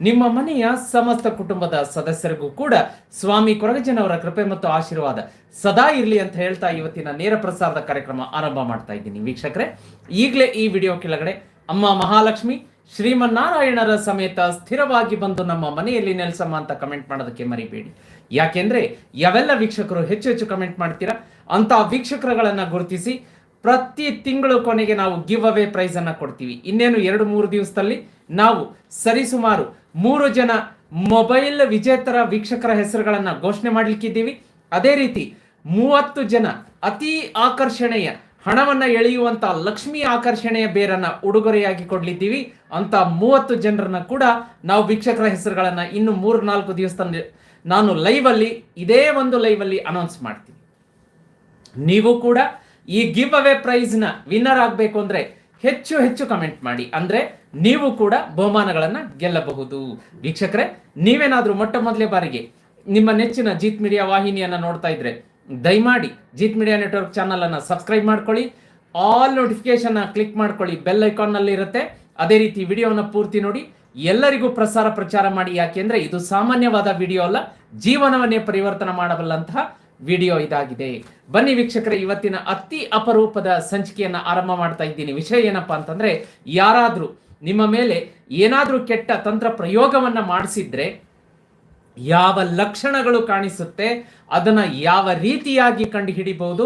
ನಿಮ್ಮ ಮನೆಯ ಸಮಸ್ತ ಕುಟುಂಬದ ಸದಸ್ಯರಿಗೂ ಕೂಡ ಸ್ವಾಮಿ ಕೊರಗಜ್ಜನವರ ಕೃಪೆ ಮತ್ತು ಆಶೀರ್ವಾದ ಸದಾ ಇರಲಿ ಅಂತ ಹೇಳ್ತಾ ಇವತ್ತಿನ ನೇರ ಪ್ರಸಾರದ ಕಾರ್ಯಕ್ರಮ ಆರಂಭ ಮಾಡ್ತಾ ಇದ್ದೀನಿ. ವೀಕ್ಷಕರೇ, ಈಗಲೇ ಈ ವಿಡಿಯೋ ಕೆಳಗಡೆ ಅಮ್ಮ ಮಹಾಲಕ್ಷ್ಮಿ ಶ್ರೀಮನ್ನಾರಾಯಣರ ಸಮೇತ ಸ್ಥಿರವಾಗಿ ಬಂದು ನಮ್ಮ ಮನೆಯಲ್ಲಿ ನೆಲೆಸಮ್ಮ ಅಂತ ಕಮೆಂಟ್ ಮಾಡೋದಕ್ಕೆ ಮರಿಬೇಡಿ. ಯಾಕೆಂದ್ರೆ ಯಾವೆಲ್ಲ ವೀಕ್ಷಕರು ಹೆಚ್ಚು ಹೆಚ್ಚು ಕಮೆಂಟ್ ಮಾಡ್ತೀರಾ? ಅಂತ ವೀಕ್ಷಕರುಗಳನ್ನ ಗುರುತಿಸಿ ಪ್ರತಿ ತಿಂಗಳು ಕೊನೆಗೆ ನಾವು ಗಿವ್ ಅವೇ ಪ್ರೈಸ್ ಅನ್ನ ಕೊಡ್ತೀವಿ. ಇನ್ನೇನು ಎರಡು ಮೂರು ದಿವಸದಲ್ಲಿ ನಾವು ಸರಿಸುಮಾರು ಮೂರು ಜನ ಮೊಬೈಲ್ ವಿಜೇತರ ವೀಕ್ಷಕರ ಹೆಸರುಗಳನ್ನು ಘೋಷಣೆ ಮಾಡಲಿಕ್ಕಿದ್ದೀವಿ. ಅದೇ ರೀತಿ ಮೂವತ್ತು ಜನ ಅತಿ ಆಕರ್ಷಣೆಯ ಹಣವನ್ನು ಎಳೆಯುವಂತ ಲಕ್ಷ್ಮಿ ಆಕರ್ಷಣೆಯ ಬೇರನ್ನ ಉಡುಗೊರೆಯಾಗಿ ಕೊಡ್ಲಿದ್ದೀವಿ. ಅಂತ ಮೂವತ್ತು ಜನರನ್ನ ಕೂಡ ನಾವು ವೀಕ್ಷಕರ ಹೆಸರುಗಳನ್ನು ಇನ್ನು ಮೂರು ನಾಲ್ಕು ದಿವಸ ನಾನು ಲೈವ್ ಅಲ್ಲಿ, ಇದೇ ಒಂದು ಲೈವ್ ಅಲ್ಲಿ ಅನೌನ್ಸ್ ಮಾಡ್ತೀನಿ. ನೀವು ಕೂಡ ಈ ಗಿವ್ ಅವೇ ಪ್ರೈಸ್ನ ವಿನ್ನರ್ ಆಗಬೇಕು ಅಂದ್ರೆ ಹೆಚ್ಚು ಹೆಚ್ಚು ಕಮೆಂಟ್ ಮಾಡಿ. ಅಂದ್ರೆ ನೀವು ಕೂಡ ಬಹುಮಾನಗಳನ್ನು ಗೆಲ್ಲಬಹುದು. ವೀಕ್ಷಕರೇ, ನೀವೇನಾದರೂ ಮೊಟ್ಟ ಮೊದಲೇ ಬಾರಿಗೆ ನಿಮ್ಮ ನೆಚ್ಚಿನ ಜೀತ್ ಮೀಡಿಯಾ ವಾಹಿನಿಯನ್ನ ನೋಡ್ತಾ ಇದ್ರೆ ದಯಮಾಡಿ ಜೀತ್ ಮೀಡಿಯಾ ನೆಟ್ವರ್ಕ್ ಚಾನಲನ್ನು ಸಬ್ಸ್ಕ್ರೈಬ್ ಮಾಡ್ಕೊಳ್ಳಿ. ಆಲ್ ನೋಟಿಫಿಕೇಶನ್ ಕ್ಲಿಕ್ ಮಾಡ್ಕೊಳ್ಳಿ. ಬೆಲ್ ಐಕಾನ್ನಲ್ಲಿ ಇರುತ್ತೆ. ಅದೇ ರೀತಿ ವಿಡಿಯೋವನ್ನು ಪೂರ್ತಿ ನೋಡಿ. ಎಲ್ಲರಿಗೂ ಪ್ರಸಾರ ಪ್ರಚಾರ ಮಾಡಿ. ಯಾಕೆಂದ್ರೆ ಇದು ಸಾಮಾನ್ಯವಾದ ವಿಡಿಯೋ ಅಲ್ಲ. ಜೀವನವನ್ನೇ ಪರಿವರ್ತನೆ ಮಾಡಬಲ್ಲಂತಹ ವಿಡಿಯೋ ಇದಾಗಿದೆ. ಬನ್ನಿ ವೀಕ್ಷಕರೇ, ಇವತ್ತಿನ ಅತಿ ಅಪರೂಪದ ಸಂಚಿಕೆಯನ್ನ ಆರಂಭ ಮಾಡ್ತಾ ಇದ್ದೀನಿ. ವಿಷಯ ಏನಪ್ಪಾ ಅಂತಂದ್ರೆ, ಯಾರಾದ್ರೂ ನಿಮ್ಮ ಮೇಲೆ ಏನಾದರೂ ಕೆಟ್ಟ ತಂತ್ರ ಪ್ರಯೋಗವನ್ನು ಮಾಡಿಸಿದ್ರೆ ಯಾವ ಲಕ್ಷಣಗಳು ಕಾಣಿಸುತ್ತೆ, ಅದನ್ನು ಯಾವ ರೀತಿಯಾಗಿ ಕಂಡು ಹಿಡಿಬಹುದು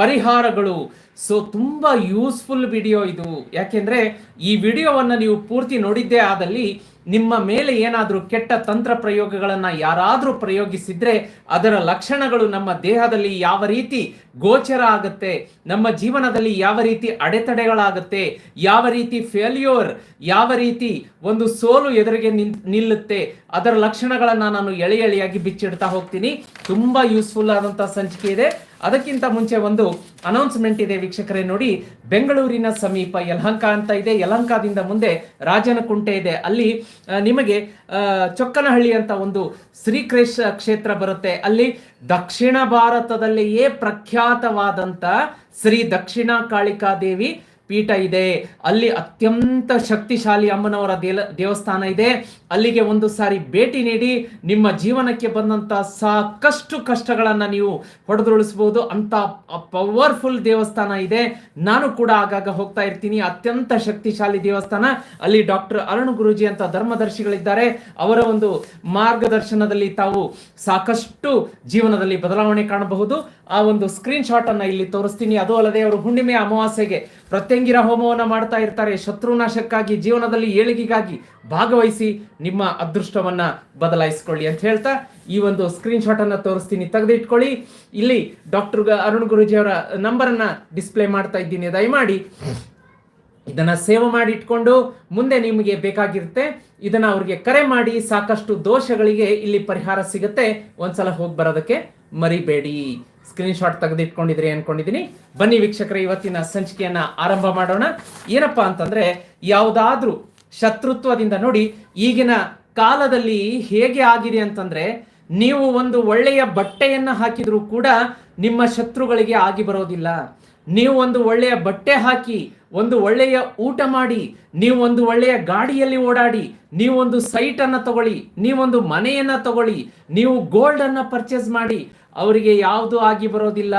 ಪರಿಹಾರಗಳು. ಸೊ ತುಂಬ ಯೂಸ್ಫುಲ್ ವಿಡಿಯೋ ಇದು. ಯಾಕೆಂದ್ರೆ, ಈ ವಿಡಿಯೋವನ್ನು ನೀವು ಪೂರ್ತಿ ನೋಡಿದ್ದೇ ಆದಲ್ಲಿ ನಿಮ್ಮ ಮೇಲೆ ಏನಾದರೂ ಕೆಟ್ಟ ತಂತ್ರ ಪ್ರಯೋಗಗಳನ್ನು ಯಾರಾದರೂ ಪ್ರಯೋಗಿಸಿದ್ರೆ, ಅದರ ಲಕ್ಷಣಗಳು ನಮ್ಮ ದೇಹದಲ್ಲಿ ಯಾವ ರೀತಿ ಗೋಚರ ಆಗುತ್ತೆ, ನಮ್ಮ ಜೀವನದಲ್ಲಿ ಯಾವ ರೀತಿ ಅಡೆತಡೆಗಳಾಗುತ್ತೆ, ಯಾವ ರೀತಿ ಫೇಲ್ಯೂರ್ ಯಾವ ರೀತಿ ಒಂದು ಸೋಲು ಎದುರಿಗೆ ನಿಲ್ಲುತ್ತೆ, ಅದರ ಲಕ್ಷಣಗಳನ್ನು ನಾನು ಎಳೆ ಎಳೆಯಾಗಿ ಬಿಚ್ಚಿಡ್ತಾ ಹೋಗ್ತೀನಿ. ತುಂಬಾ ಯೂಸ್ಫುಲ್ ಆದಂತಹ ಸಂಚಿಕೆ ಇದೆ. ಅದಕ್ಕಿಂತ ಮುಂಚೆ ಒಂದು ಅನೌನ್ಸ್ಮೆಂಟ್ ಇದೆ ವೀಕ್ಷಕರೇ, ನೋಡಿ, ಬೆಂಗಳೂರಿನ ಸಮೀಪ ಯಲಹಂಕ ಅಂತ ಇದೆ. ಯಲಹಂಕದಿಂದ ಮುಂದೆ ರಾಜನಕುಂಟೆ ಇದೆ. ಅಲ್ಲಿ ನಿಮಗೆ ಚೊಕ್ಕನಹಳ್ಳಿ ಅಂತ ಒಂದು ಶ್ರೀಕೃಷ್ ಕ್ಷೇತ್ರ ಬರುತ್ತೆ. ಅಲ್ಲಿ ದಕ್ಷಿಣ ಭಾರತದಲ್ಲಿಯೇ ಪ್ರಖ್ಯಾತವಾದಂತ ಶ್ರೀ ದಕ್ಷಿಣ ಕಾಳಿಕಾ ದೇವಿ ಪೀಠ ಇದೆ. ಅಲ್ಲಿ ಅತ್ಯಂತ ಶಕ್ತಿಶಾಲಿ ಅಮ್ಮನವರ ದೇವಸ್ಥಾನ ಇದೆ. ಅಲ್ಲಿಗೆ ಒಂದು ಸಾರಿ ಭೇಟಿ ನೀಡಿ ನಿಮ್ಮ ಜೀವನಕ್ಕೆ ಬಂದಂತ ಸಾಕಷ್ಟು ಕಷ್ಟಗಳನ್ನು ನೀವು ಹೊಡೆದುರುಳಿಸಬಹುದು. ಅಂತ ಪವರ್ಫುಲ್ ದೇವಸ್ಥಾನ ಇದೆ. ನಾನು ಕೂಡ ಆಗಾಗ ಹೋಗ್ತಾ ಇರ್ತೀನಿ. ಅತ್ಯಂತ ಶಕ್ತಿಶಾಲಿ ದೇವಸ್ಥಾನ. ಅಲ್ಲಿ ಡಾಕ್ಟರ್ ಅರುಣ್ ಗುರುಜಿ ಅಂತ ಧರ್ಮದರ್ಶಿಗಳಿದ್ದಾರೆ. ಅವರ ಒಂದು ಮಾರ್ಗದರ್ಶನದಲ್ಲಿ ತಾವು ಸಾಕಷ್ಟು ಜೀವನದಲ್ಲಿ ಬದಲಾವಣೆ ಕಾಣಬಹುದು. ಆ ಒಂದು ಸ್ಕ್ರೀನ್ ಶಾಟ್ ಅನ್ನ ಇಲ್ಲಿ ತೋರಿಸ್ತೀನಿ. ಅದು ಅಲ್ಲದೆ ಅವರು ಹುಣ್ಣಿಮೆ ಅಮಾವಾಸ್ಯೆಗೆ ಪ್ರತ್ಯಂಗಿರ ಹೋಮವನ್ನು ಮಾಡ್ತಾ ಇರ್ತಾರೆ. ಶತ್ರುನಾಶಕ್ಕಾಗಿ, ಜೀವನದಲ್ಲಿ ಏಳಿಗೆಗಾಗಿ ಭಾಗವಹಿಸಿ ನಿಮ್ಮ ಅದೃಷ್ಟವನ್ನ ಬದಲಾಯಿಸಿಕೊಳ್ಳಿ ಅಂತ ಹೇಳ್ತಾ ಈ ಒಂದು ಸ್ಕ್ರೀನ್ ತೋರಿಸ್ತೀನಿ. ತೆಗೆದಿಟ್ಕೊಳ್ಳಿ. ಇಲ್ಲಿ ಡಾಕ್ಟರ್ ಅರುಣ್ ಗುರುಜಿ ಅವರ ನಂಬರ್ ಅನ್ನ ಡಿಸ್ಪ್ಲೇ ಮಾಡ್ತಾ ಇದ್ದೀನಿ. ದಯಮಾಡಿ ಇದನ್ನ ಸೇವ್ ಮಾಡಿ ಇಟ್ಕೊಂಡು ಮುಂದೆ ನಿಮಗೆ ಬೇಕಾಗಿರುತ್ತೆ. ಇದನ್ನ ಅವ್ರಿಗೆ ಕರೆ ಮಾಡಿ ಸಾಕಷ್ಟು ದೋಷಗಳಿಗೆ ಇಲ್ಲಿ ಪರಿಹಾರ ಸಿಗುತ್ತೆ. ಒಂದ್ಸಲ ಹೋಗಿ ಬರೋದಕ್ಕೆ ಮರಿಬೇಡಿ. ಸ್ಕ್ರೀನ್ ಶಾಟ್ ತೆಗೆದಿಟ್ಕೊಂಡಿದ್ರಿ ಅನ್ಕೊಂಡಿದೀನಿ. ಬನ್ನಿ ವೀಕ್ಷಕರ, ಇವತ್ತಿನ ಸಂಚಿಕೆಯನ್ನ ಆರಂಭ ಮಾಡೋಣ. ಏನಪ್ಪಾ ಅಂತಂದ್ರೆ, ಯಾವುದಾದ್ರೂ ಶತ್ರುತ್ವದಿಂದ ನೋಡಿ ಈಗಿನ ಕಾಲದಲ್ಲಿ ಹೇಗೆ ಆಗಿದೆ ಅಂತಂದ್ರೆ, ನೀವು ಒಂದು ಒಳ್ಳೆಯ ಬಟ್ಟೆಯನ್ನ ಹಾಕಿದ್ರೂ ಕೂಡ ನಿಮ್ಮ ಶತ್ರುಗಳಿಗೆ ಆಗಿ ಬರೋದಿಲ್ಲ. ನೀವು ಒಂದು ಒಳ್ಳೆಯ ಬಟ್ಟೆ ಹಾಕಿ, ಒಂದು ಒಳ್ಳೆಯ ಊಟ ಮಾಡಿ, ನೀವು ಒಂದು ಒಳ್ಳೆಯ ಗಾಡಿಯಲ್ಲಿ ಓಡಾಡಿ ನೀವೊಂದು ಸೈಟ್ ಅನ್ನ ತಗೊಳ್ಳಿ ನೀವೊಂದು ಮನೆಯನ್ನ ತಗೊಳ್ಳಿ, ನೀವು ಗೋಲ್ಡ್ ಅನ್ನ ಪರ್ಚೇಸ್ ಮಾಡಿ ಅವರಿಗೆ ಯಾವುದು ಆಗಿ ಬರೋದಿಲ್ಲ.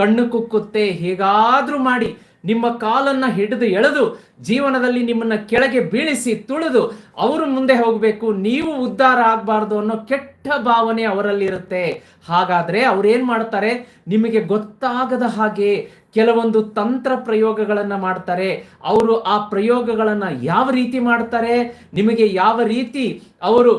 ಕಣ್ಣು ಕುಕ್ಕುತ್ತೆ, ಹೇಗಾದರೂ ಮಾಡಿ ನಿಮ್ಮ ಕಾಲನ್ನ ಹಿಡಿದು ಎಳೆದು ಜೀವನದಲ್ಲಿ ನಿಮ್ಮನ್ನ ಕೆಳಗೆ ಬೀಳಿಸಿ ತುಳಿದು ಅವರು ಮುಂದೆ ಹೋಗಬೇಕು. ನೀವು ಉದ್ಧಾರ ಆಗಬಾರ್ದು ಅನ್ನೋ ಕೆಟ್ಟ ಭಾವನೆ ಅವರಲ್ಲಿ ಇರುತ್ತೆ ಹಾಗಾದ್ರೆ ಅವ್ರೇನ್ ಮಾಡ್ತಾರೆ? ನಿಮಗೆ ಗೊತ್ತಾಗದ ಹಾಗೆ ಕೆಲವೊಂದು ತಂತ್ರ ಪ್ರಯೋಗಗಳನ್ನು ಮಾಡ್ತಾರೆ. ಅವರು ಆ ಪ್ರಯೋಗಗಳನ್ನು ಯಾವ ರೀತಿ ಮಾಡ್ತಾರೆ? ನಿಮಗೆ ಯಾವ ರೀತಿ ಅವರು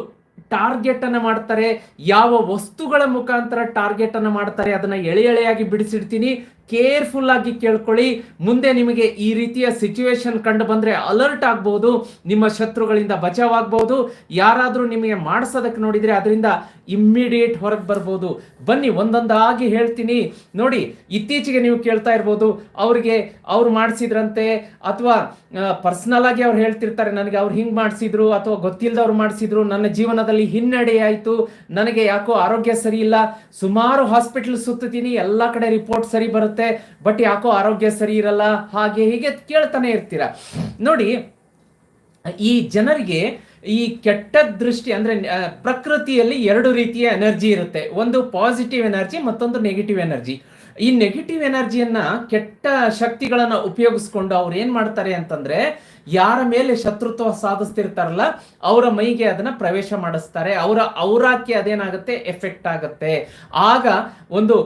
ಟಾರ್ಗೆಟ್ ಅನ್ನ ಮಾಡ್ತಾರೆ ಯಾವ ವಸ್ತುಗಳ ಮುಖಾಂತರ ಟಾರ್ಗೆಟ್ ಅನ್ನ ಮಾಡ್ತಾರೆ ಅದನ್ನ ಎಳೆ ಎಳೆಯಾಗಿ ಬಿಡಿಸಿಡ್ತೀನಿ. ಕೇರ್ಫುಲ್ ಆಗಿ ಕೇಳ್ಕೊಳ್ಳಿ. ಮುಂದೆ ನಿಮಗೆ ಈ ರೀತಿಯ ಸಿಚುವೇಶನ್ ಕಂಡು ಬಂದ್ರೆ ಅಲರ್ಟ್ ಆಗ್ಬಹುದು ನಿಮ್ಮ ಶತ್ರುಗಳಿಂದ ಬಚಾವಾಗಬಹುದು ಯಾರಾದರೂ ನಿಮಗೆ ಮಾಡಿಸೋದಕ್ಕೆ ನೋಡಿದ್ರೆ ಅದರಿಂದ ಇಮ್ಮಿಡಿಯೇಟ್ ಹೊರಗೆ ಬರ್ಬೋದು. ಬನ್ನಿ, ಒಂದೊಂದಾಗಿ ಹೇಳ್ತೀನಿ. ನೋಡಿ, ಇತ್ತೀಚೆಗೆ ನೀವು ಕೇಳ್ತಾ ಇರ್ಬೋದು, ಅವ್ರಿಗೆ ಅವ್ರು ಮಾಡಿಸಿದ್ರಂತೆ, ಅಥವಾ ಪರ್ಸನಲ್ ಆಗಿ ಅವ್ರು ಹೇಳ್ತಿರ್ತಾರೆ, ನನಗೆ ಅವ್ರು ಹಿಂಗೆ ಮಾಡಿಸಿದ್ರು, ಅಥವಾ ಗೊತ್ತಿಲ್ಲದವ್ರು ಮಾಡಿಸಿದ್ರು, ನನ್ನ ಜೀವನದಲ್ಲಿ ಹಿನ್ನಡೆ ಆಯಿತು, ನನಗೆ ಯಾಕೋ ಆರೋಗ್ಯ ಸರಿ ಇಲ್ಲ, ಸುಮಾರು ಹಾಸ್ಪಿಟಲ್ ಸುತ್ತತೀನಿ ಎಲ್ಲ ಕಡೆ ರಿಪೋರ್ಟ್ ಸರಿ ಬರುತ್ತೆ. ಬಟ್ ಯಾಕೋ ಆರೋಗ್ಯ ಸರಿ ಇರಲ್ಲ, ಹಾಗೆ ಹೀಗೆ ಕೇಳ್ತಾನೆ ಇರ್ತೀರ. ನೋಡಿ, ಈ ಜನರಿಗೆ ಈ ಕೆಟ್ಟ ದೃಷ್ಟಿ ಅಂದ್ರೆ ಪ್ರಕೃತಿಯಲ್ಲಿ ಎರಡು ರೀತಿಯ ಎನರ್ಜಿ ಇರುತ್ತೆ. ಒಂದು ಪಾಸಿಟಿವ್ ಎನರ್ಜಿ, ಮತ್ತೊಂದು ನೆಗೆಟಿವ್ ಎನರ್ಜಿ. ಈ ನೆಗೆಟಿವ್ ಎನರ್ಜಿಯನ್ನ ಕೆಟ್ಟ ಶಕ್ತಿಗಳನ್ನ ಉಪಯೋಗಿಸ್ಕೊಂಡು ಅವ್ರು ಏನ್ ಮಾಡ್ತಾರೆ ಅಂತಂದ್ರೆ ಯಾರ ಮೇಲೆ ಶತ್ರುತ್ವ ಸಾಧಿಸ್ತಿರ್ತಾರಲ್ಲ, ಅವರ ಮೈಗೆ ಅದನ್ನ ಪ್ರವೇಶ ಮಾಡಿಸ್ತಾರೆ. ಅವರ ಔರಾಕ್ಕೆ ಅದೇನಾಗುತ್ತೆ? ಎಫೆಕ್ಟ್ ಆಗುತ್ತೆ. ಆಗ ಒಂದು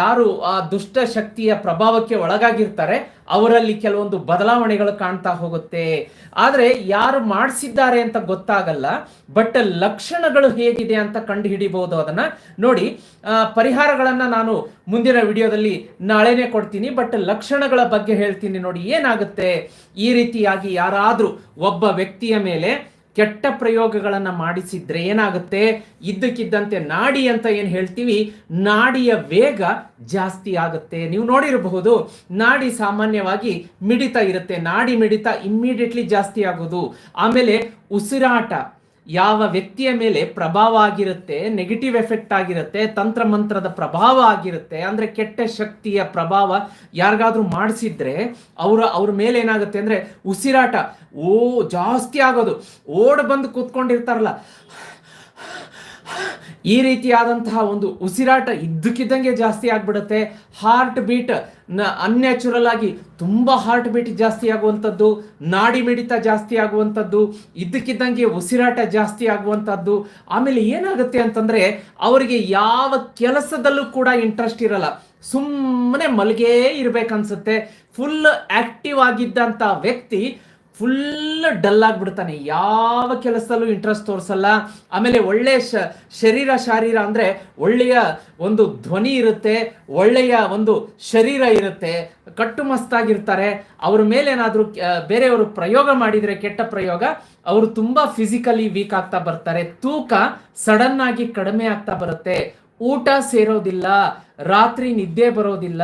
ಯಾರು ಆ ದುಷ್ಟ ಶಕ್ತಿಯ ಪ್ರಭಾವಕ್ಕೆ ಒಳಗಾಗಿರ್ತಾರೆ, ಅವರಲ್ಲಿ ಕೆಲವೊಂದು ಬದಲಾವಣೆಗಳು ಕಾಣ್ತಾ ಹೋಗುತ್ತೆ. ಆದ್ರೆ ಯಾರು ಮಾಡಿಸಿದ್ದಾರೆ ಅಂತ ಗೊತ್ತಾಗಲ್ಲ, ಬಟ್ ಲಕ್ಷಣಗಳು ಹೇಗಿದೆ ಅಂತ ಕಂಡು ಹಿಡಿಬಹುದು ಅದನ್ನ. ನೋಡಿ ಪರಿಹಾರಗಳನ್ನ ನಾನು ಮುಂದಿನ ವಿಡಿಯೋದಲ್ಲಿ ನಾಳೆನೆ ಕೊಡ್ತೀನಿ, ಬಟ್ ಲಕ್ಷಣಗಳ ಬಗ್ಗೆ ಹೇಳ್ತೀನಿ ನೋಡಿ, ಏನಾಗುತ್ತೆ? ಈ ರೀತಿಯಾಗಿ ಯಾರಾದರೂ ಒಬ್ಬ ವ್ಯಕ್ತಿಯ ಮೇಲೆ ಕೆಟ್ಟ ಪ್ರಯೋಗಗಳನ್ನು ಮಾಡಿಸಿದ್ರೆ ಏನಾಗುತ್ತೆ? ಇದ್ದಕ್ಕಿದ್ದಂತೆ ನಾಡಿ ಅಂತ ಏನು ಹೇಳ್ತೀವಿ? ನಾಡಿಯ ವೇಗ ಜಾಸ್ತಿ ಆಗುತ್ತೆ. ನೀವು ನೋಡಿರಬಹುದು, ನಾಡಿ ಸಾಮಾನ್ಯವಾಗಿ ಮಿಡಿತ ಇರುತ್ತೆ. ನಾಡಿ ಮಿಡಿತ ಇಮ್ಮಿಡಿಯೇಟ್ಲಿ ಜಾಸ್ತಿ ಆಗೋದು. ಆಮೇಲೆ ಉಸಿರಾಟ. ಯಾವ ವ್ಯಕ್ತಿಯ ಮೇಲೆ ಪ್ರಭಾವ ಆಗಿರುತ್ತೆ ನೆಗೆಟಿವ್ ಎಫೆಕ್ಟ್ ಆಗಿರುತ್ತೆ ತಂತ್ರ ಮಂತ್ರದ ಪ್ರಭಾವ ಆಗಿರುತ್ತೆ, ಅಂದ್ರೆ ಕೆಟ್ಟ ಶಕ್ತಿಯ ಪ್ರಭಾವ ಯಾರಿಗಾದ್ರೂ ಮಾಡಿಸಿದ್ರೆ ಅವರ, ಅವ್ರ ಮೇಲೆ ಏನಾಗುತ್ತೆ ಅಂದ್ರೆ ಉಸಿರಾಟ. ಓ, ಜಾಸ್ತಿ ಆಗೋದು. ಓಡ್ ಬಂದು ಕೂತ್ಕೊಂಡಿರ್ತಾರಲ್ಲ. ಈ ರೀತಿಯಾದಂತಹ ಒಂದು ಉಸಿರಾಟ ಇದ್ದಕ್ಕಿದ್ದಂಗೆ ಜಾಸ್ತಿ ಆಗ್ಬಿಡುತ್ತೆ. ಹಾರ್ಟ್ ಬೀಟ್ನ ಅನ್ಯಾಚುರಲ್ ಆಗಿ ತುಂಬ ಹಾರ್ಟ್ ಬೀಟ್ ಜಾಸ್ತಿ ಆಗುವಂಥದ್ದು, ನಾಡಿ ಮಿಡಿತ ಜಾಸ್ತಿ ಆಗುವಂಥದ್ದು, ಇದ್ದಕ್ಕಿದ್ದಂಗೆ ಉಸಿರಾಟ ಜಾಸ್ತಿ ಆಗುವಂಥದ್ದು. ಆಮೇಲೆ ಏನಾಗುತ್ತೆ ಅಂತಂದ್ರೆ, ಅವರಿಗೆ ಯಾವ ಕೆಲಸದಲ್ಲೂ ಕೂಡ ಇಂಟ್ರೆಸ್ಟ್ ಇರಲ್ಲ. ಸುಮ್ಮನೆ ಮಲಗೇ ಇರ್ಬೇಕನ್ಸುತ್ತೆ. ಫುಲ್ ಆಕ್ಟಿವ್ ಆಗಿದ್ದಂಥ ವ್ಯಕ್ತಿ ಫುಲ್ ಡಲ್ ಆಗಿಬಿಡ್ತಾನೆ. ಯಾವ ಕೆಲಸದಲ್ಲೂ ಇಂಟ್ರೆಸ್ಟ್ ತೋರಿಸಲ್ಲ. ಆಮೇಲೆ ಒಳ್ಳೆ ಶ, ಶರೀರ, ಶಾರೀರ ಅಂದರೆ ಒಳ್ಳೆಯ ಒಂದು ಧ್ವನಿ ಇರುತ್ತೆ, ಒಳ್ಳೆಯ ಒಂದು ಶರೀರ ಇರುತ್ತೆ. ಕಟ್ಟುಮಸ್ತಾಗಿರ್ತಾರೆ ಅವ್ರ ಮೇಲೆ ಏನಾದರೂ ಬೇರೆಯವರು ಪ್ರಯೋಗ ಮಾಡಿದರೆ, ಕೆಟ್ಟ ಪ್ರಯೋಗ, ಅವರು ತುಂಬ ಫಿಸಿಕಲಿ ವೀಕ್ ಆಗ್ತಾ ಬರ್ತಾರೆ. ತೂಕ ಸಡನ್ನಾಗಿ ಕಡಿಮೆ ಆಗ್ತಾ ಬರುತ್ತೆ. ಊಟ ಸೇರೋದಿಲ್ಲ, ರಾತ್ರಿ ನಿದ್ದೆ ಬರೋದಿಲ್ಲ,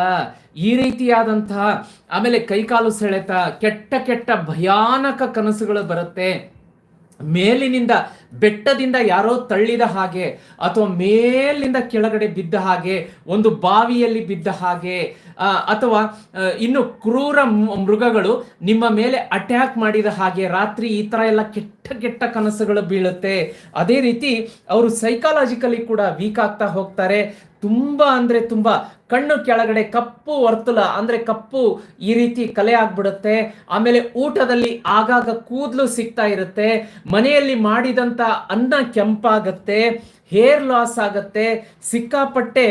ಈ ರೀತಿಯಾದಂತಹ ಆಮೇಲೆ ಕೈಕಾಲು ಸೆಳೆತ, ಕೆಟ್ಟ ಕೆಟ್ಟ ಭಯಾನಕ ಕನಸುಗಳು ಬರುತ್ತೆ. ಮೇಲಿನಿಂದ ಬೆಟ್ಟದಿಂದ ಯಾರೋ ತಳ್ಳಿದ ಹಾಗೆ ಅಥವಾ ಮೇಲಿಂದ ಕೆಳಗಡೆ ಬಿದ್ದ ಹಾಗೆ, ಒಂದು ಬಾವಿಯಲ್ಲಿ ಬಿದ್ದ ಹಾಗೆ ಅಥವಾ ಇನ್ನು ಕ್ರೂರ ಮೃಗಗಳು ನಿಮ್ಮ ಮೇಲೆ ಅಟ್ಯಾಕ್ ಮಾಡಿದ ಹಾಗೆ ರಾತ್ರಿ ಈ ತರ ಎಲ್ಲ ಕೆಟ್ಟ ಕೆಟ್ಟ ಕನಸುಗಳು ಬೀಳುತ್ತೆ. ಅದೇ ರೀತಿ ಅವರು ಸೈಕಾಲಜಿಕಲಿ ಕೂಡ ವೀಕ್ ಆಗ್ತಾ ಹೋಗ್ತಾರೆ. ತುಂಬಾ ಅಂದ್ರೆ ತುಂಬ ಕಣ್ಣು ಕೆಳಗಡೆ ಕಪ್ಪು ವರ್ತುಲ ಅಂದ್ರೆ ಕಪ್ಪು ಈ ರೀತಿ ಕಲೆ ಆಗ್ಬಿಡುತ್ತೆ. ಆಮೇಲೆ ಊಟದಲ್ಲಿ ಆಗಾಗ ಕೂದಲು ಸಿಗ್ತಾ ಇರುತ್ತೆ. ಮನೆಯಲ್ಲಿ ಮಾಡಿದಂತ ಅನ್ನ ಕೆಂಪಾಗತ್ತೆ, ಹೇರ್ ಲಾಸ್ ಆಗುತ್ತೆ, ಸಿಕ್ಕಾಪಟ್ಟೆ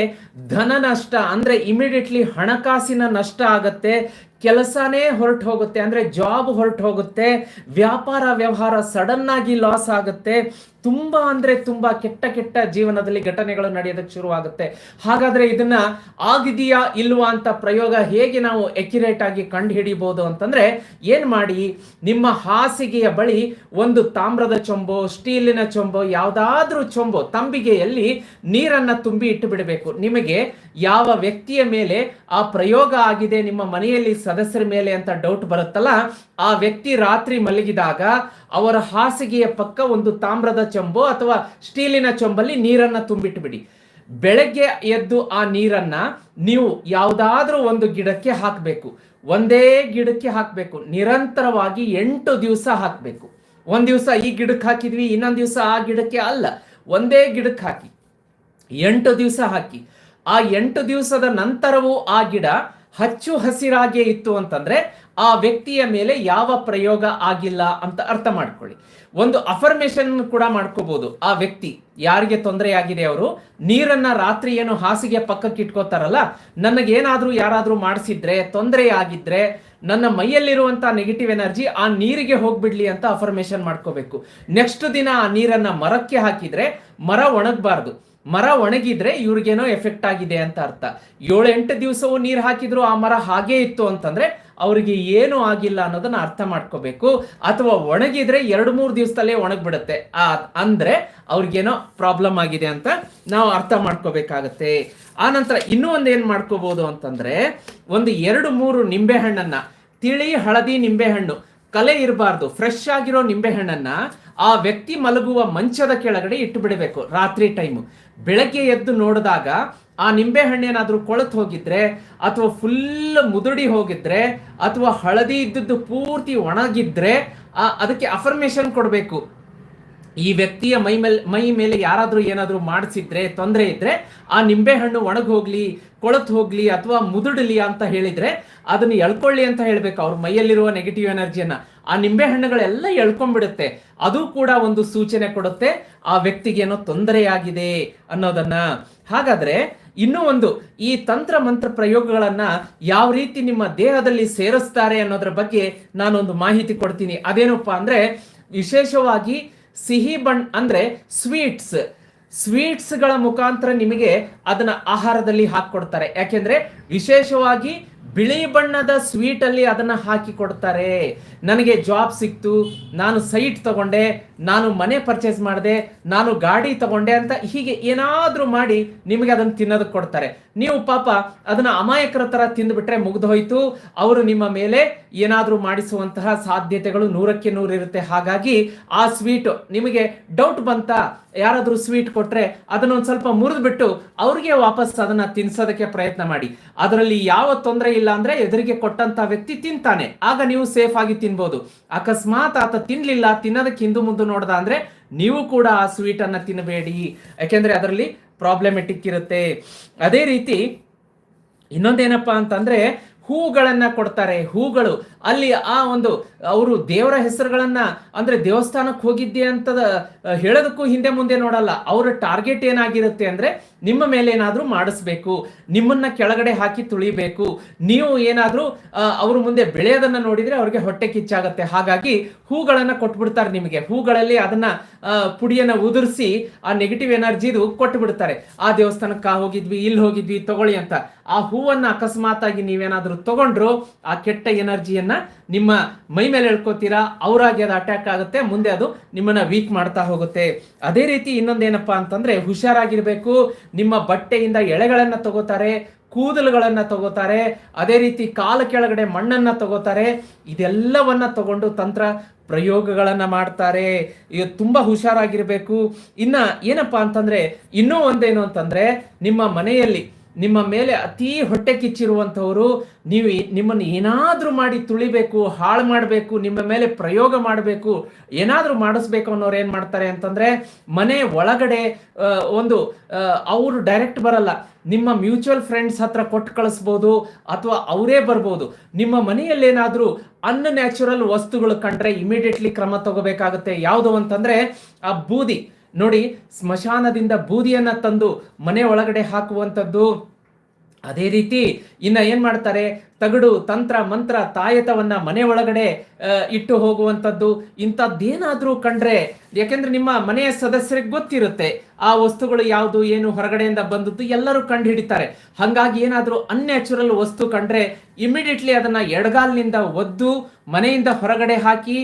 ಧನ ನಷ್ಟ ಅಂದ್ರೆ ಇಮಿಡಿಯೇಟ್ಲಿ ಹಣಕಾಸಿನ ನಷ್ಟ ಆಗುತ್ತೆ. ಕೆಲಸನೇ ಹೊರಟು ಹೋಗುತ್ತೆ ಅಂದ್ರೆ ಜಾಬ್ ಹೊರಟು ಹೋಗುತ್ತೆ. ವ್ಯಾಪಾರ ವ್ಯವಹಾರ ಸಡನ್ ಆಗಿ ಲಾಸ್ ಆಗುತ್ತೆ. ತುಂಬಾ ಅಂದ್ರೆ ತುಂಬಾ ಕೆಟ್ಟ ಕೆಟ್ಟ ಜೀವನದಲ್ಲಿ ಘಟನೆಗಳು ನಡೆಯೋದಕ್ಕೆ ಶುರುವಾಗುತ್ತೆ. ಹಾಗಾದ್ರೆ ಇದನ್ನ ಆಗಿದೆಯಾ ಇಲ್ವಾ ಅಂತ ಪ್ರಯೋಗ ಹೇಗೆ ನಾವು ಎಕ್ಯುರೇಟ್ ಆಗಿ ಕಂಡು ಹಿಡಿಬಹುದು ಅಂತಂದ್ರೆ, ಏನ್ ಮಾಡಿ, ನಿಮ್ಮ ಹಾಸಿಗೆಯ ಬಳಿ ಒಂದು ತಾಮ್ರದ ಚೊಂಬು, ಸ್ಟೀಲಿನ ಚೊಂಬು, ಯಾವ್ದಾದ್ರೂ ಚೊಂಬು ತಂಬಿಗೆಯಲ್ಲಿ ನೀರನ್ನ ತುಂಬಿ ಇಟ್ಟು ಬಿಡಬೇಕು ನಿಮಗೆ ಯಾವ ವ್ಯಕ್ತಿಯ ಮೇಲೆ ಆ ಪ್ರಯೋಗ ಆಗಿದೆ, ನಿಮ್ಮ ಮನೆಯಲ್ಲಿ ಸದಸ್ಯರ ಮೇಲೆ ಅಂತ ಡೌಟ್ ಬರುತ್ತಲ್ಲ ಆ ವ್ಯಕ್ತಿ ರಾತ್ರಿ ಮಲಗಿದಾಗ ಅವರ ಹಾಸಿಗೆಯ ಪಕ್ಕ ಒಂದು ತಾಮ್ರದ ಚೊಂಬು ಅಥವಾ ಸ್ಟೀಲಿನ ಚೊಂಬಲ್ಲಿ ನೀರನ್ನ ತುಂಬಿಟ್ಬಿಡಿ. ಬೆಳಗ್ಗೆ ಎದ್ದು ಆ ನೀರನ್ನ ನೀವು ಯಾವುದಾದ್ರೂ ಒಂದು ಗಿಡಕ್ಕೆ ಹಾಕಬೇಕು. ಒಂದೇ ಗಿಡಕ್ಕೆ ಹಾಕಬೇಕು. ನಿರಂತರವಾಗಿ ಎಂಟು ದಿವಸ ಹಾಕಬೇಕು. ಒಂದ್ ದಿವಸ ಈ ಗಿಡಕ್ಕೆ ಹಾಕಿದ್ವಿ, ಇನ್ನೊಂದು ದಿವಸ ಆ ಗಿಡಕ್ಕೆ ಅಲ್ಲ. ಒಂದೇ ಗಿಡಕ್ಕೆ ಹಾಕಿ. ಎಂಟು ದಿವಸ ಹಾಕಿ. ಆ ಎಂಟು ದಿವಸದ ನಂತರವೂ ಆ ಗಿಡ ಹಚ್ಚು ಹಸಿರಾಗೆ ಇತ್ತು ಅಂತಂದ್ರೆ ಆ ವ್ಯಕ್ತಿಯ ಮೇಲೆ ಯಾವ ಪ್ರಯೋಗ ಆಗಿಲ್ಲ ಅಂತ ಅರ್ಥ ಮಾಡ್ಕೊಳ್ಳಿ. ಒಂದು ಅಫರ್ಮೇಶನ್ ಕೂಡ ಮಾಡ್ಕೋಬಹುದು ಆ ವ್ಯಕ್ತಿ ಯಾರಿಗೆ ತೊಂದರೆ ಆಗಿದೆ ಅವರು? ನೀರನ್ನ ರಾತ್ರಿ ಏನು ಹಾಸಿಗೆ ಪಕ್ಕಕ್ಕೆ ಇಟ್ಕೋತಾರಲ್ಲ? ನನಗೇನಾದ್ರೂ ಯಾರಾದ್ರೂ ಮಾಡಿಸಿದ್ರೆ ತೊಂದರೆ ಆಗಿದ್ರೆ ನನ್ನ ಮೈಯಲ್ಲಿರುವಂತ ನೆಗೆಟಿವ್ ಎನರ್ಜಿ ಆ ನೀರಿಗೆ ಹೋಗ್ಬಿಡ್ಲಿ ಅಂತ ಅಫರ್ಮೇಶನ್ ಮಾಡ್ಕೋಬೇಕು. ನೆಕ್ಸ್ಟ್ ದಿನ ಆ ನೀರನ್ನ ಮರಕ್ಕೆ ಹಾಕಿದ್ರೆ ಮರ ಒಣಗಬಾರ್ದು. ಮರ ಒಣಗಿದ್ರೆ ಇವ್ರಿಗೇನೋ ಎಫೆಕ್ಟ್ ಆಗಿದೆ ಅಂತ ಅರ್ಥ. ಏಳೆಂಟು ದಿವಸವೂ ನೀರು ಹಾಕಿದ್ರು ಆ ಮರ ಹಾಗೇ ಇತ್ತು ಅಂತಂದ್ರೆ ಅವರಿಗೆ ಏನೂ ಆಗಿಲ್ಲ ಅನ್ನೋದನ್ನ ಅರ್ಥ ಮಾಡ್ಕೋಬೇಕು. ಅಥವಾ ಒಣಗಿದ್ರೆ ಎರಡು ಮೂರು ದಿವಸದಲ್ಲೇ ಒಣಗ್ಬಿಡುತ್ತೆ. ಆ, ಅಂದ್ರೆ ಅವ್ರಿಗೇನೋ ಪ್ರಾಬ್ಲಮ್ ಆಗಿದೆ ಅಂತ ನಾವು ಅರ್ಥ ಮಾಡ್ಕೋಬೇಕಾಗತ್ತೆ. ಆ ನಂತರ ಇನ್ನೂ ಒಂದು ಏನ್ ಮಾಡ್ಕೋಬಹುದು ಅಂತಂದ್ರೆ ಒಂದು ಎರಡು ಮೂರು ನಿಂಬೆಹಣ್ಣನ್ನ, ತಿಳಿ ಹಳದಿ ನಿಂಬೆಹಣ್ಣು, ಕಲೆ ಇರಬಾರ್ದು ಫ್ರೆಶ್ ಆಗಿರೋ ನಿಂಬೆಹಣ್ಣನ್ನ ಆ ವ್ಯಕ್ತಿ ಮಲಗುವ ಮಂಚದ ಕೆಳಗಡೆ ಇಟ್ಟು ಬಿಡಬೇಕು ರಾತ್ರಿ ಟೈಮು ಬೆಳಗ್ಗೆ ಎದ್ದು ನೋಡಿದಾಗ ಆ ನಿಂಬೆ ಹಣ್ಣೇನಾದ್ರೂ ಕೊಳತು ಹೋಗಿದ್ರೆ ಅಥವಾ ಫುಲ್ ಮುದುಡಿ ಹೋಗಿದ್ರೆ ಅಥವಾ ಹಳದಿ ಇದ್ದದ್ದು ಪೂರ್ತಿ ಒಣಗಿದ್ರೆ ಅದಕ್ಕೆ ಅಫರ್ಮೇಶನ್ ಕೊಡಬೇಕು. ಈ ವ್ಯಕ್ತಿಯ ಮೈ ಮೇಲೆ ಮೈ ಮೇಲೆ ಯಾರಾದರೂ ಏನಾದರೂ ಮಾಡಿಸಿದ್ರೆ ತೊಂದರೆ ಇದ್ರೆ ಆ ನಿಂಬೆ ಹಣ್ಣು ಒಣಗಿ ಹೋಗ್ಲಿ, ಕೊಳತು ಹೋಗ್ಲಿ ಅಥವಾ ಮುದುಡಲಿ ಅಂತ ಹೇಳಿದ್ರೆ ಅದನ್ನ ಎಳ್ಕೊಳ್ಳಿ ಅಂತ ಹೇಳ್ಬೇಕು. ಅವ್ರ ಮೈಯಲ್ಲಿರುವ ನೆಗೆಟಿವ್ ಎನರ್ಜಿಯನ್ನ ಆ ನಿಂಬೆ ಹಣ್ಣುಗಳೆಲ್ಲ ಎಳ್ಕೊಂಡ್ಬಿಡುತ್ತೆ. ಅದು ಕೂಡ ಒಂದು ಸೂಚನೆ ಕೊಡುತ್ತೆ ಆ ವ್ಯಕ್ತಿಗೆ ಏನೋ ತೊಂದರೆಯಾಗಿದೆ ಅನ್ನೋದನ್ನ. ಹಾಗಾದ್ರೆ ಇನ್ನೂ ಒಂದು, ಈ ತಂತ್ರ ಮಂತ್ರ ಪ್ರಯೋಗಗಳನ್ನ ಯಾವ ರೀತಿ ನಿಮ್ಮ ದೇಹದಲ್ಲಿ ಸೇರಿಸ್ತಾರೆ ಅನ್ನೋದ್ರ ಬಗ್ಗೆ ನಾನೊಂದು ಮಾಹಿತಿ ಕೊಡ್ತೀನಿ. ಅದೇನಪ್ಪ ಅಂದ್ರೆ ವಿಶೇಷವಾಗಿ ಸಿಹಿ ಬಣ್ಣ ಅಂದ್ರೆ ಸ್ವೀಟ್ಸ್. ಸ್ವೀಟ್ಸ್ಗಳ ಮುಖಾಂತರ ನಿಮಗೆ ಅದನ್ನ ಆಹಾರದಲ್ಲಿ ಹಾಕಿಕೊಡ್ತಾರೆ. ಯಾಕೆಂದ್ರೆ ವಿಶೇಷವಾಗಿ ಬಿಳಿ ಬಣ್ಣದ ಸ್ವೀಟ್ ಅಲ್ಲಿ ಅದನ್ನ ಹಾಕಿ ಕೊಡ್ತಾರೆ. ನನಗೆ ಜಾಬ್ ಸಿಕ್ತು, ನಾನು ಸೈಟ್ ತಗೊಂಡೆ, ನಾನು ಮನೆ ಪರ್ಚೇಸ್ ಮಾಡಿದೆ, ನಾನು ಗಾಡಿ ತಗೊಂಡೆ ಅಂತ ಹೀಗೆ ಏನಾದ್ರೂ ಮಾಡಿ ನಿಮಗೆ ಅದನ್ನ ತಿನ್ನೋದಕ್ಕೆ ಕೊಡ್ತಾರೆ. ನೀವು ಪಾಪ ಅದನ್ನ ಅಮಾಯಕರ ತರ ತಿಂದುಬಿಟ್ರೆ ಮುಗ್ದು ಹೋಯ್ತು. ಅವರು ನಿಮ್ಮ ಮೇಲೆ ಏನಾದ್ರೂ ಮಾಡಿಸುವಂತಹ ಸಾಧ್ಯತೆಗಳು ನೂರಕ್ಕೆ ನೂರು ಇರುತ್ತೆ. ಹಾಗಾಗಿ ಆ ಸ್ವೀಟ್ ನಿಮಗೆ ಡೌಟ್ ಬಂತ ಯಾರಾದ್ರೂ ಸ್ವೀಟ್ ಕೊಟ್ಟರೆ ಅದನ್ನ ಒಂದು ಸ್ವಲ್ಪ ಮುರಿದ್ಬಿಟ್ಟು ಅವ್ರಿಗೆ ವಾಪಸ್ ಅದನ್ನು ತಿನ್ಸೋದಕ್ಕೆ ಪ್ರಯತ್ನ ಮಾಡಿ. ಅದರಲ್ಲಿ ಯಾವ ತೊಂದರೆ ಇಲ್ಲ ಅಂದರೆ ಎದುರಿಗೆ ಕೊಟ್ಟಂಥ ವ್ಯಕ್ತಿ ತಿಂತಾನೆ. ಆಗ ನೀವು ಸೇಫ್ ಆಗಿ ತಿನ್ಬೋದು. ಅಕಸ್ಮಾತ್ ಆತ ತಿನ್ನಲಿಲ್ಲ ತಿನ್ನೋದಕ್ಕೆ ಹಿಂದೆ ಮುಂದೆ ನೋಡ್ದ ಅಂದರೆ ನೀವು ಕೂಡ ಆ ಸ್ವೀಟನ್ನು ತಿನ್ನಬೇಡಿ ಯಾಕೆಂದರೆ ಅದರಲ್ಲಿ ಪ್ರಾಬ್ಲಮೆಟಿಕ್ ಇರುತ್ತೆ. ಅದೇ ರೀತಿ ಇನ್ನೊಂದೇನಪ್ಪ ಅಂತಂದರೆ ಹೂಗಳನ್ನು ಕೊಡ್ತಾರೆ. ಹೂಗಳು ಅಲ್ಲಿ ಆ ಒಂದು ಅವರು ದೇವರ ಹೆಸರುಗಳನ್ನ ಅಂದ್ರೆ ದೇವಸ್ಥಾನಕ್ಕೆ ಹೋಗಿದ್ದೆ ಅಂತ ಹೇಳೋದಕ್ಕೂ ಹಿಂದೆ ಮುಂದೆ ನೋಡಲ್ಲ. ಅವರ ಟಾರ್ಗೆಟ್ ಏನಾಗಿರುತ್ತೆ ಅಂದ್ರೆ ನಿಮ್ಮ ಮೇಲೆ ಏನಾದ್ರೂ ಮಾಡಿಸ್ಬೇಕು, ನಿಮ್ಮನ್ನ ಕೆಳಗಡೆ ಹಾಕಿ ತುಳಿಬೇಕು, ನೀವು ಏನಾದ್ರೂ ಅವ್ರ ಮುಂದೆ ಬೆಳೆಯೋದನ್ನ ನೋಡಿದ್ರೆ ಅವ್ರಿಗೆ ಹೊಟ್ಟೆ ಕಿಚ್ಚಾಗತ್ತೆ. ಹಾಗಾಗಿ ಹೂಗಳನ್ನ ಕೊಟ್ಬಿಡ್ತಾರೆ ನಿಮಗೆ. ಹೂಗಳಲ್ಲಿ ಅದನ್ನ ಪುಡಿಯನ್ನ ಉದುರಿಸಿ ಆ ನೆಗೆಟಿವ್ ಎನರ್ಜಿದು ಕೊಟ್ಟು ಬಿಡ್ತಾರೆ ಆ ದೇವಸ್ಥಾನಕ್ಕೆ ಹೋಗಿದ್ವಿ ಇಲ್ಲಿ ಹೋಗಿದ್ವಿ, ತಗೊಳ್ಳಿ ಅಂತ. ಆ ಹೂವನ್ನ ಅಕಸ್ಮಾತ್ ಆಗಿ ನೀವೇನಾದ್ರೂ ತಗೊಂಡ್ರು, ಆ ಕೆಟ್ಟ ಎನರ್ಜಿಯನ್ನ ನಿಮ್ಮ ಮೈ ಮೇಲೆ ಹೇಳ್ಕೋತೀರಾ? ಅವರಾಗಿ ಅದು ಅಟ್ಯಾಕ್ ಆಗುತ್ತೆ, ಮುಂದೆ ಅದು ನಿಮ್ಮನ್ನ ವೀಕ್ ಮಾಡ್ತಾ ಹೋಗುತ್ತೆ. ಅದೇ ರೀತಿ ಇನ್ನೊಂದೇನಪ್ಪಾ ಅಂತಂದ್ರೆ, ಹುಷಾರಾಗಿರ್ಬೇಕು. ನಿಮ್ಮ ಬಟ್ಟೆಯಿಂದ ಎಳೆಗಳನ್ನ ತಗೋತಾರೆ, ಕೂದಲುಗಳನ್ನ ತಗೋತಾರೆ, ಅದೇ ರೀತಿ ಕಾಲ ಕೆಳಗಡೆ ಮಣ್ಣನ್ನ ತಗೋತಾರೆ. ಇದೆಲ್ಲವನ್ನ ತಗೊಂಡು ತಂತ್ರ ಪ್ರಯೋಗಗಳನ್ನ ಮಾಡ್ತಾರೆ. ಇದು ತುಂಬಾ ಹುಷಾರಾಗಿರ್ಬೇಕು. ಇನ್ನ ಏನಪ್ಪಾ ಅಂತಂದ್ರೆ, ಇನ್ನೂ ಒಂದೇನು ಅಂತಂದ್ರೆ, ನಿಮ್ಮ ಮನೆಯಲ್ಲಿ ನಿಮ್ಮ ಮೇಲೆ ಅತೀ ಹೊಟ್ಟೆ ಕಿಚ್ಚಿರುವಂಥವರು, ನೀವು ನಿಮ್ಮನ್ನು ಏನಾದರೂ ಮಾಡಿ ತುಳಿಬೇಕು, ಹಾಳು ಮಾಡಬೇಕು, ನಿಮ್ಮ ಮೇಲೆ ಪ್ರಯೋಗ ಮಾಡಬೇಕು, ಏನಾದರೂ ಮಾಡಿಸ್ಬೇಕು ಅನ್ನೋರು ಏನು ಮಾಡ್ತಾರೆ ಅಂತಂದರೆ, ಮನೆ ಒಳಗಡೆ ಒಂದು ಅವರು ಡೈರೆಕ್ಟ್ ಬರಲ್ಲ. ನಿಮ್ಮ ಮ್ಯೂಚುವಲ್ ಫ್ರೆಂಡ್ಸ್ ಹತ್ರ ಕೊಟ್ಟು ಕಳಿಸ್ಬೋದು, ಅಥವಾ ಅವರೇ ಬರ್ಬೋದು. ನಿಮ್ಮ ಮನೆಯಲ್ಲಿ ಏನಾದರೂ ನ್ಯಾಚುರಲ್ ವಸ್ತುಗಳು ಕಂಡ್ರೆ ಇಮಿಡಿಯೇಟ್ಲಿ ಕ್ರಮ ತಗೋಬೇಕಾಗುತ್ತೆ. ಯಾವುದು ಅಂತಂದರೆ, ಆ ಬೂದಿ. ನೋಡಿ, ಸ್ಮಶಾನದಿಂದ ಬೂದಿಯನ್ನ ತಂದು ಮನೆ ಒಳಗಡೆ ಹಾಕುವಂಥದ್ದು. ಅದೇ ರೀತಿ ಇನ್ನ ಏನ್ ಮಾಡ್ತಾರೆ? ತಗಡು, ತಂತ್ರ, ಮಂತ್ರ, ತಾಯತವನ್ನ ಮನೆ ಒಳಗಡೆ ಇಟ್ಟು ಹೋಗುವಂಥದ್ದು. ಇಂಥದ್ದೇನಾದ್ರೂ ಕಂಡ್ರೆ, ಯಾಕೆಂದ್ರೆ ನಿಮ್ಮ ಮನೆಯ ಸದಸ್ಯರಿಗೆ ಗೊತ್ತಿರುತ್ತೆ ಆ ವಸ್ತುಗಳು ಯಾವುದು, ಏನು, ಹೊರಗಡೆಯಿಂದ ಬಂದದ್ದು ಎಲ್ಲರೂ ಕಂಡು ಹಿಡಿತಾರೆ ಹಂಗಾಗಿ ಏನಾದರೂ ಅನ್ಯಾಚುರಲ್ ವಸ್ತು ಕಂಡ್ರೆ ಇಮಿಡಿಯೇಟ್ಲಿ ಅದನ್ನ ಎಡಗಾಲ್ನಿಂದ ಒದ್ದು, ಮನೆಯಿಂದ ಹೊರಗಡೆ ಹಾಕಿ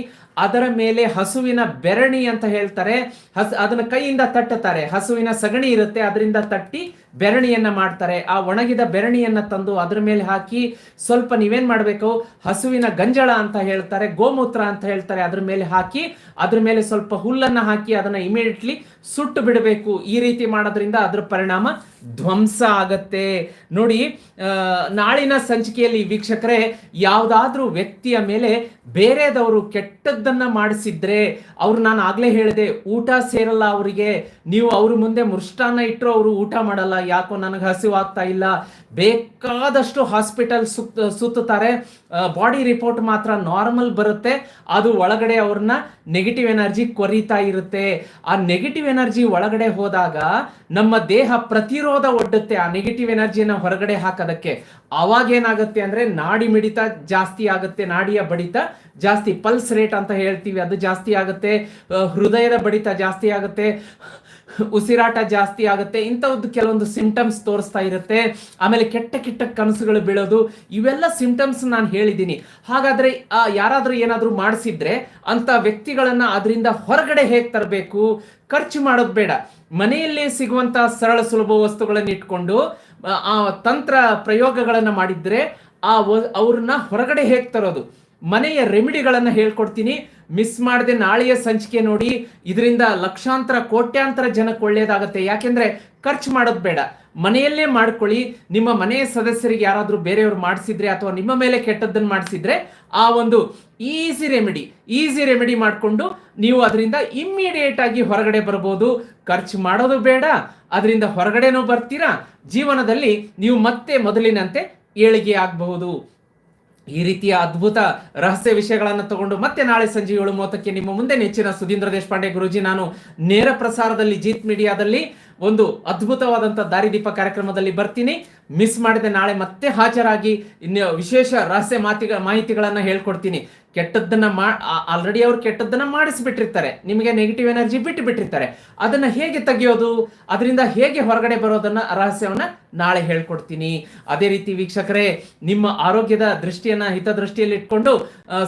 ಅದರ ಮೇಲೆ ಹಸುವಿನ ಬೆರಣಿ ಅಂತ ಹೇಳ್ತಾರೆ. ಹಸ್, ಅದನ್ನ ಕೈಯಿಂದ ತಟ್ಟುತ್ತಾರೆ. ಹಸುವಿನ ಸಗಣಿ ಇರುತ್ತೆ, ಅದರಿಂದ ತಟ್ಟಿ ಬೆರಣಿಯನ್ನ ಮಾಡ್ತಾರೆ. ಆ ಒಣಗಿದ ಬೆರಣಿಯನ್ನ ತಂದು ಅದ್ರ ಮೇಲೆ ಹಾಕಿ ಸ್ವಲ್ಪ ನೀವೇನ್ ಮಾಡಬೇಕು? ಹಸುವಿನ ಗಂಜಳ ಅಂತ ಹೇಳ್ತಾರೆ, ಗೋಮೂತ್ರ ಅಂತ ಹೇಳ್ತಾರೆ, ಅದ್ರ ಮೇಲೆ ಹಾಕಿ ಅದ್ರ ಮೇಲೆ ಸ್ವಲ್ಪ ಹುಲ್ಲನ್ನ ಹಾಕಿ ಅದನ್ನ ಇಮಿಡಿಯೇಟ್ಲಿ ಸುಟ್ಟು ಬಿಡಬೇಕು. ಈ ರೀತಿ ಮಾಡೋದ್ರಿಂದ ಅದ್ರ ಪರಿಣಾಮ ಧ್ವಂಸ ಆಗತ್ತೆ. ನೋಡಿ ನಾಳಿನ ಸಂಚಿಕೆಯಲ್ಲಿ ವೀಕ್ಷಕರೇ, ಯಾವುದಾದ್ರೂ ವ್ಯಕ್ತಿಯ ಮೇಲೆ ಬೇರೆದವರು ಕೆಟ್ಟದ್ದನ್ನ ಮಾಡಿಸಿದ್ರೆ ಅವ್ರು ನಾನು ಆಗ್ಲೇ ಹೇಳಿದೆ, ಊಟ ಸೇರಲ್ಲ ಅವರಿಗೆ. ನೀವು ಅವ್ರ ಮುಂದೆ ಮೃಷ್ಟಾನ್ನ ಇಟ್ಟರು ಅವರು ಊಟ ಮಾಡಲ್ಲ, ಯಾಕೋ ನನಗೆ ಹಸಿವಾಗ್ತಾ ಇಲ್ಲ. ಬೇಕಾದಷ್ಟು ಹಾಸ್ಪಿಟಲ್ ಸುತ್ತ, ಸುತ್ತುತ್ತಾರೆ. ಬಾಡಿ ರಿಪೋರ್ಟ್ ಮಾತ್ರ ನಾರ್ಮಲ್ ಬರುತ್ತೆ. ಅದು ಒಳಗಡೆ ಅವ್ರನ್ನ ನೆಗೆಟಿವ್ ಎನರ್ಜಿ ಕೊರಿತಾ ಇರುತ್ತೆ. ಆ ನೆಗೆಟಿವ್ ಎನರ್ಜಿ ಒಳಗಡೆ ಹೋದಾಗ ನಮ್ಮ ದೇಹ ಪ್ರತಿರೋಧ ಒಡ್ಡುತ್ತೆ, ಆ ನೆಗೆಟಿವ್ ಎನರ್ಜಿಯನ್ನು ಹೊರಗಡೆ ಹಾಕೋದಕ್ಕೆ. ಅವಾಗ ಏನಾಗುತ್ತೆ ಅಂದ್ರೆ ನಾಡಿ ಮಿಡಿತ ಜಾಸ್ತಿ ಆಗುತ್ತೆ, ನಾಡಿಯ ಬಡಿತ ಜಾಸ್ತಿ. ಪಲ್ಸ್ ರೇಟ್ ಅಂತ ಹೇಳ್ತೀವಿ, ಅದು ಜಾಸ್ತಿ ಆಗುತ್ತೆ. ಹೃದಯದ ಬಡಿತ ಜಾಸ್ತಿ ಆಗುತ್ತೆ. ಉಸಿರಾಟ ಜಾಸ್ತಿ ಆಗುತ್ತೆ. ಇಂಥದ್ದು ಕೆಲವೊಂದು ಸಿಂಟಮ್ಸ್ ತೋರಿಸ್ತಾ ಇರುತ್ತೆ. ಆಮೇಲೆ ಕೆಟ್ಟ ಕೆಟ್ಟ ಕನಸುಗಳು ಬೀಳೋದು ಇವೆಲ್ಲ ಸಿಂಟಮ್ಸ್ ನಾನು ಹೇಳಿದ್ದೀನಿ. ಹಾಗಾದ್ರೆ ಆ, ಏನಾದರೂ ಮಾಡಿಸಿದ್ರೆ ಅಂತ ವ್ಯಕ್ತಿಗಳನ್ನು ಅದರಿಂದ ಹೊರಗಡೆ ಹೇಗೆ ತರಬೇಕು? ಖರ್ಚು ಮಾಡೋದು ಬೇಡ. ಮನೆಯಲ್ಲೇ ಸಿಗುವಂಥ ಸರಳ ಸುಲಭ ವಸ್ತುಗಳನ್ನು ಇಟ್ಕೊಂಡು ಆ, ತಂತ್ರ ಪ್ರಯೋಗಗಳನ್ನು ಮಾಡಿದ್ರೆ ಆ ಅವ್ರನ್ನ ಹೊರಗಡೆ ಹೇಗೆ ತರೋದು? ಮನೆಯ ರೆಮಿಡಿಗಳನ್ನು ಹೇಳ್ಕೊಡ್ತೀನಿ. ಮಿಸ್ ಮಾಡದೆ ನಾಳೆಯ ಸಂಚಿಕೆ ನೋಡಿ, ಇದರಿಂದ ಲಕ್ಷಾಂತರ, ಕೋಟ್ಯಾಂತರ ಜನಕ್ಕೆ ಒಳ್ಳೆಯದಾಗುತ್ತೆ ಯಾಕೆಂದ್ರೆ ಖರ್ಚು ಮಾಡೋದು ಬೇಡ. ಮನೆಯಲ್ಲೇ ಮಾಡ್ಕೊಳ್ಳಿ. ನಿಮ್ಮ ಮನೆಯ ಸದಸ್ಯರಿಗೆ ಯಾರಾದರೂ ಬೇರೆಯವರು ಮಾಡಿಸಿದ್ರೆ ಅಥವಾ ನಿಮ್ಮ ಮೇಲೆ ಕೆಟ್ಟದ್ದನ್ನು ಮಾಡಿಸಿದ್ರೆ ಆ ಒಂದು ಈಸಿ ರೆಮಿಡಿ ಈಸಿ ರೆಮಿಡಿ ಮಾಡಿಕೊಂಡು ನೀವು ಅದರಿಂದ ಇಮ್ಮಿಡಿಯೇಟ್ ಆಗಿ ಹೊರಗಡೆ ಬರ್ಬೋದು. ಖರ್ಚು ಮಾಡೋದು ಬೇಡ. ಅದರಿಂದ ಹೊರಗಡೆನೂ ಬರ್ತೀರಾ? ಜೀವನದಲ್ಲಿ ನೀವು ಮತ್ತೆ ಮೊದಲಿನಂತೆ ಏಳಿಗೆ ಆಗಬಹುದು. ಈ ರೀತಿಯ ಅದ್ಭುತ ರಹಸ್ಯ ವಿಷಯಗಳನ್ನು ತಗೊಂಡು ಮತ್ತೆ ನಾಳೆ ಸಂಜೆ ಏಳು ಮೂವತ್ತಕ್ಕೆ ನಿಮ್ಮ ಮುಂದೆ ನೆಚ್ಚಿನ ಸುಧೀಂದ್ರ ದೇಶಪಾಂಡೆ ಗುರುಜಿ. ನಾನು ನೇರ ಪ್ರಸಾರದಲ್ಲಿ, ಜೀತ್ ಮೀಡಿಯಾದಲ್ಲಿ ಒಂದು ಅದ್ಭುತವಾದಂಥ ದಾರಿದೀಪ ಕಾರ್ಯಕ್ರಮದಲ್ಲಿ ಬರ್ತೀನಿ. ಮಿಸ್ ಮಾಡಿದೆ ನಾಳೆ ಮತ್ತೆ ಹಾಜರಾಗಿ ಇನ್ನು ವಿಶೇಷ ರಹಸ್ಯ ಮಾತಿಗಳ ಮಾಹಿತಿಗಳನ್ನು ಹೇಳ್ಕೊಡ್ತೀನಿ. ಕೆಟ್ಟದ್ದನ್ನ ಮಾ ಆಲ್ರೆಡಿ ಅವ್ರು ಕೆಟ್ಟದ್ದನ್ನ ಮಾಡಿಸ್ಬಿಟ್ಟಿರ್ತಾರೆ. ನಿಮಗೆ ನೆಗೆಟಿವ್ ಎನರ್ಜಿ ಬಿಟ್ಟು ಬಿಟ್ಟಿರ್ತಾರೆ ಅದನ್ನ ಹೇಗೆ ತೆಗೆಯೋದು? ಅದರಿಂದ ಹೇಗೆ ಹೊರಗಡೆ ಬರೋದನ್ನ ರಹಸ್ಯವನ್ನ ನಾಳೆ ಹೇಳ್ಕೊಡ್ತೀನಿ. ಅದೇ ರೀತಿ ವೀಕ್ಷಕರೇ, ನಿಮ್ಮ ಆರೋಗ್ಯದ ದೃಷ್ಟಿಯನ್ನ ಹಿತದೃಷ್ಟಿಯಲ್ಲಿ ಇಟ್ಕೊಂಡು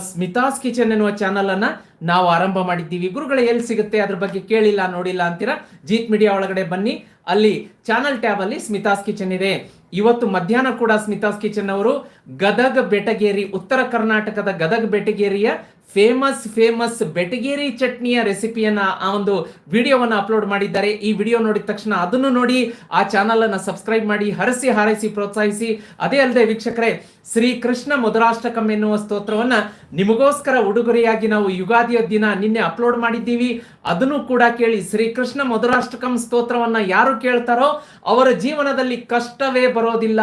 ಸ್ಮಿತಾಸ್ ಕಿಚನ್ ಎನ್ನುವ ಚಾನಲ್ ಅನ್ನ ನಾವು ಆರಂಭ ಮಾಡಿದ್ದೀವಿ. ಗುರುಗಳು, ಎಲ್ಲಿ ಸಿಗುತ್ತೆ? ಅದ್ರ ಬಗ್ಗೆ ಕೇಳಿಲ್ಲ, ನೋಡಿಲ್ಲ ಅಂತೀರಾ? ಜೀತ್ ಮೀಡಿಯಾ ಒಳಗಡೆ ಬನ್ನಿ. ಅಲ್ಲಿ ಚಾನಲ್ ಟ್ಯಾಬ್ ಅಲ್ಲಿ ಸ್ಮಿತಾಸ್ ಕಿಚನ್ ಇದೆ. ಇವತ್ತು ಮಧ್ಯಾಹ್ನ ಕೂಡ ಸ್ಮಿತಾಸ್ ಕಿಚನ್ ಅವರು ಗದಗ ಬೆಟಗೇರಿ, ಉತ್ತರ ಕರ್ನಾಟಕದ ಗದಗ ಬೆಟಗೇರಿಯ ಫೇಮಸ್ ಫೇಮಸ್ ಬೆಟಗೇರಿ ಚಟ್ನಿಯ ರೆಸಿಪಿಯನ್ನ ಆ ಒಂದು ವಿಡಿಯೋವನ್ನು ಅಪ್ಲೋಡ್ ಮಾಡಿದ್ದಾರೆ. ಈ ವಿಡಿಯೋ ನೋಡಿದ ತಕ್ಷಣ ಅದನ್ನು ನೋಡಿ ಆ ಚಾನಲ್ ಅನ್ನು ಸಬ್ಸ್ಕ್ರೈಬ್ ಮಾಡಿ, ಹರಸಿ, ಹಾರೈಸಿ, ಪ್ರೋತ್ಸಾಹಿಸಿ. ಅದೇ ಅಲ್ಲದೆ ವೀಕ್ಷಕರೇ ಶ್ರೀ ಕೃಷ್ಣ ಮಧುರಾಷ್ಟಕಂ ಎನ್ನುವ ಸ್ತೋತ್ರವನ್ನ ನಿಮಗೋಸ್ಕರ ಉಡುಗೊರೆಯಾಗಿ ನಾವು ಯುಗಾದಿಯ ದಿನ ನಿನ್ನೆ ಅಪ್ಲೋಡ್ ಮಾಡಿದ್ದೀವಿ. ಅದನ್ನು ಕೂಡ ಕೇಳಿ ಶ್ರೀ ಕೃಷ್ಣ ಮಧುರಾಷ್ಟಕಂ ಸ್ತೋತ್ರವನ್ನ ಯಾರು ಕೇಳ್ತಾರೋ ಅವರ ಜೀವನದಲ್ಲಿ ಕಷ್ಟವೇ ಬರೋದಿಲ್ಲ.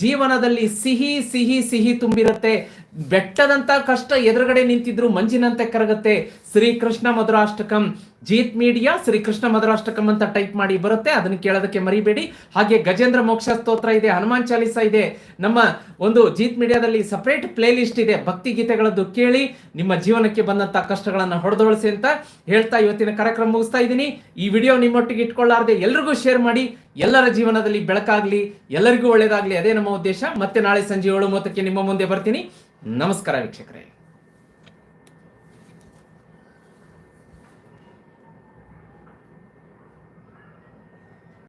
ಜೀವನದಲ್ಲಿ ಸಿಹಿ ಸಿಹಿ ಸಿಹಿ ತುಂಬಿರುತ್ತೆ. ಬೆಟ್ಟದಂತ ಕಷ್ಟ ಎದುರುಗಡೆ ನಿಂತಿದ್ರು ಮಂಜಿನಂತೆ ಕರಗತ್ತೆ. ಶ್ರೀಕೃಷ್ಣ ಮಧುರಾಷ್ಟಕಂ. ಜೀತ್ ಮೀಡಿಯಾ ಶ್ರೀಕೃಷ್ಣ ಮಧುರಾಷ್ಟಕಂ ಅಂತ ಟೈಪ್ ಮಾಡಿ ಬರುತ್ತೆ. ಅದನ್ನು ಕೇಳೋದಕ್ಕೆ ಮರಿಬೇಡಿ. ಹಾಗೆ ಗಜೇಂದ್ರ ಮೋಕ್ಷ ಸ್ತೋತ್ರ ಇದೆ, ಹನುಮಾನ್ ಚಾಲೀಸ ಇದೆ. ನಮ್ಮ ಒಂದು ಜೀತ್ ಮೀಡಿಯಾದಲ್ಲಿ ಸಪರೇಟ್ ಪ್ಲೇ ಲಿಸ್ಟ್ ಇದೆ. ಭಕ್ತಿ ಗೀತೆಗಳದ್ದು ಕೇಳಿ ನಿಮ್ಮ ಜೀವನಕ್ಕೆ ಬಂದಂತ ಕಷ್ಟಗಳನ್ನ ಹೊಡೆದೊಳಿಸಿ ಅಂತ ಹೇಳ್ತಾ ಇವತ್ತಿನ ಕಾರ್ಯಕ್ರಮ ಮುಗಿಸ್ತಾ ಇದ್ದೀನಿ. ಈ ವಿಡಿಯೋ ನಿಮ್ಮೊಟ್ಟಿಗೆ ಇಟ್ಕೊಳ್ಳಾರ್ದೆ ಎಲ್ರಿಗೂ ಶೇರ್ ಮಾಡಿ. ಎಲ್ಲರ ಜೀವನದಲ್ಲಿ ಬೆಳಕಾಗ್ಲಿ, ಎಲ್ಲರಿಗೂ ಒಳ್ಳೇದಾಗ್ಲಿ. ಅದೇ ನಮ್ಮ ಉದ್ದೇಶ. ಮತ್ತೆ ನಾಳೆ ಸಂಜೆ ಏಳು ಮೂವತ್ತಕ್ಕೆ ನಿಮ್ಮ ಮುಂದೆ ಬರ್ತೀನಿ. ನಮಸ್ಕಾರ ವೀಕ್ಷಕರೇ